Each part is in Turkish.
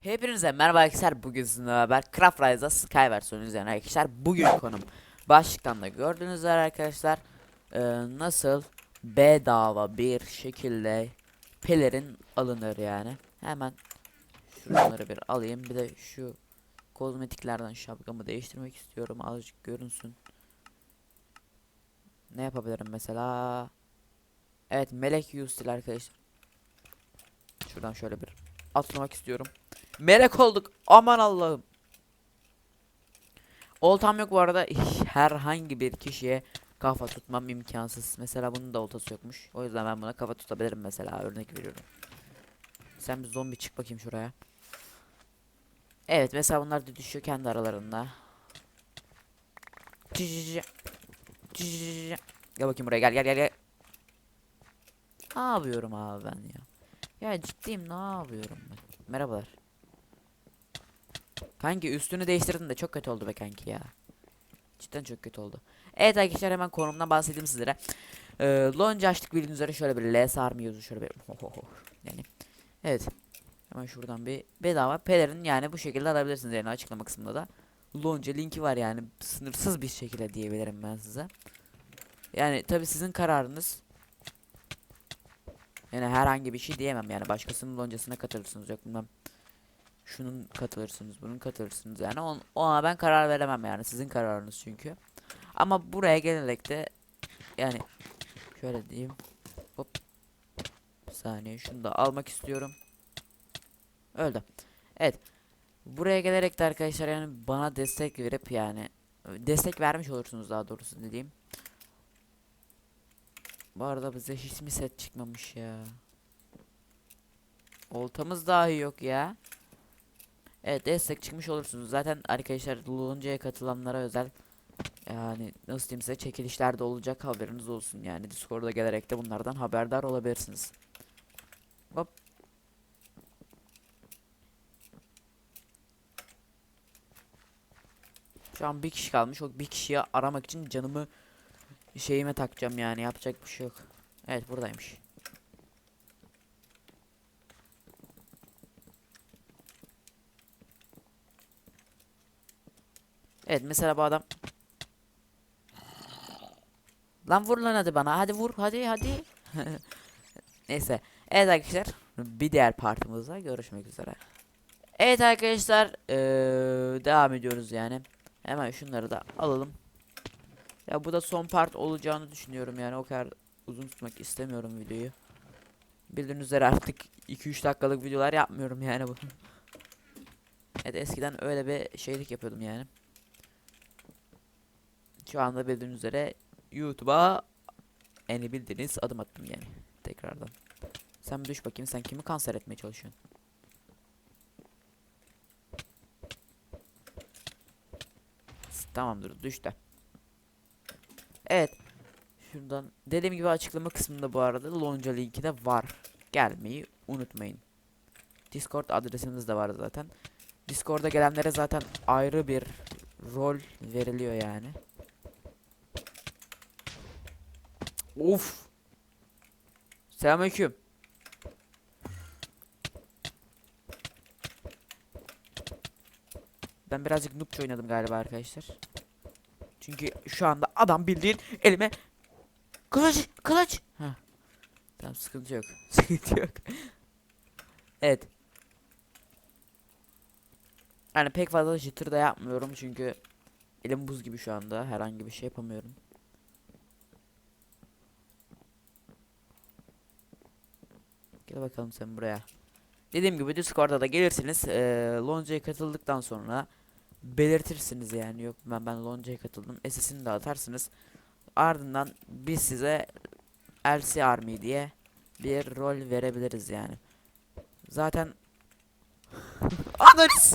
Hepinize merhaba arkadaşlar bugün sizinle beraber Craft Rise'da Sky versiyonu üzerine arkadaşlar bugün konum başlıktan da gördüğünüz üzere arkadaşlar e, nasıl bedava bir şekilde pelerin alınır yani. Hemen şunları bir alayım bir de şu kozmetiklerden şapkamı değiştirmek istiyorum azıcık görünsün. Ne yapabilirim mesela? Evet melek yüz arkadaşlar. Şuradan şöyle bir atlamak istiyorum Melek olduk. Aman Allah'ım. Oltam yok bu arada. Herhangi bir kişiye kafa tutmam imkansız. Mesela bunun da oltası yokmuş. O yüzden ben buna kafa tutabilirim mesela. Örnek veriyorum. Sen bir zombi çık bakayım şuraya. Evet mesela bunlar da düşüyor kendi aralarında. Gel bakayım buraya gel gel gel gel. Ne yapıyorum abi ben ya? Ya ciddiyim ne yapıyorum ben? Merhabalar. Kanki üstünü değiştirdin de çok kötü oldu be kanki ya. Cidden çok kötü oldu. Evet arkadaşlar hemen konumdan bahsedeyim sizlere. Ee, lonca açtık bildiğiniz üzere şöyle bir L sarmı yazıyor şöyle bir yani. Evet. Hemen şuradan bir bedava pelerin yani bu şekilde alabilirsiniz yani açıklama kısmında da. Lonca linki var yani sınırsız bir şekilde diyebilirim ben size. Yani tabi sizin kararınız. Yani herhangi bir şey diyemem yani başkasının loncasına katılırsınız yok bilmem şunun katılırsınız, bunun katılırsınız. Yani on, ona ben karar veremem yani sizin kararınız çünkü. Ama buraya gelerek de yani şöyle diyeyim. Hop. Bir saniye şunu da almak istiyorum. Öldü. Evet. Buraya gelerek de arkadaşlar yani bana destek verip yani destek vermiş olursunuz daha doğrusu dediğim. Bu arada bize hiç mi set çıkmamış ya? Oltamız dahi yok ya. Evet destek çıkmış olursunuz. Zaten arkadaşlar Lunca'ya katılanlara özel yani nasıl diyeyim size çekilişler de olacak haberiniz olsun. Yani Discord'a gelerek de bunlardan haberdar olabilirsiniz. Hop. Şu an bir kişi kalmış. O bir kişiyi aramak için canımı şeyime takacağım yani. Yapacak bir şey yok. Evet buradaymış. Evet mesela bu adam Lan vur lan hadi bana. Hadi vur. Hadi hadi. Neyse. Evet arkadaşlar. Bir diğer partımızda görüşmek üzere. Evet arkadaşlar. Ee, devam ediyoruz yani. Hemen şunları da alalım. Ya bu da son part olacağını düşünüyorum yani. O kadar uzun tutmak istemiyorum videoyu. Bildiğiniz üzere artık 2-3 dakikalık videolar yapmıyorum yani bu. evet eskiden öyle bir şeylik yapıyordum yani. Şu anda bildiğiniz üzere YouTube'a en bildiğiniz adım attım yani. Tekrardan. Sen düş bakayım sen kimi kanser etmeye çalışıyorsun? Tamamdır düş de. Evet. Şuradan dediğim gibi açıklama kısmında bu arada lonca linki de var. Gelmeyi unutmayın. Discord adresimiz de var zaten. Discord'a gelenlere zaten ayrı bir rol veriliyor yani. Of. Selamünaleyküm. Ben birazcık noobça oynadım galiba arkadaşlar. Çünkü şu anda adam bildiğin elime kılıç kılıç. Heh. Tamam sıkıntı yok. Sıkıntı yok. evet. Yani pek fazla jitter da yapmıyorum çünkü elim buz gibi şu anda herhangi bir şey yapamıyorum. Gel bakalım sen buraya. Dediğim gibi Discord'a da gelirsiniz. Ee, Lonca'ya katıldıktan sonra belirtirsiniz yani. Yok ben ben Lonca'ya katıldım. SS'ini de atarsınız. Ardından biz size LC Army diye bir rol verebiliriz yani. Zaten Analiz.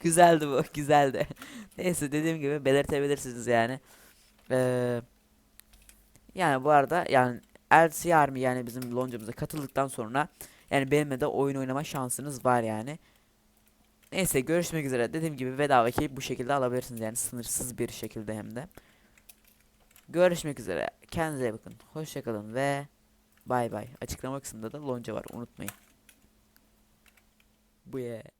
güzeldi bu, güzeldi. Neyse dediğim gibi belirtebilirsiniz yani. Eee yani bu arada yani LC Army yani bizim loncamıza katıldıktan sonra yani benimle de oyun oynama şansınız var yani. Neyse görüşmek üzere. Dediğim gibi bedava ki bu şekilde alabilirsiniz yani sınırsız bir şekilde hem de. Görüşmek üzere. Kendinize bakın. Hoşçakalın ve Bay bay. Açıklama kısmında da lonca var unutmayın. Bu ye.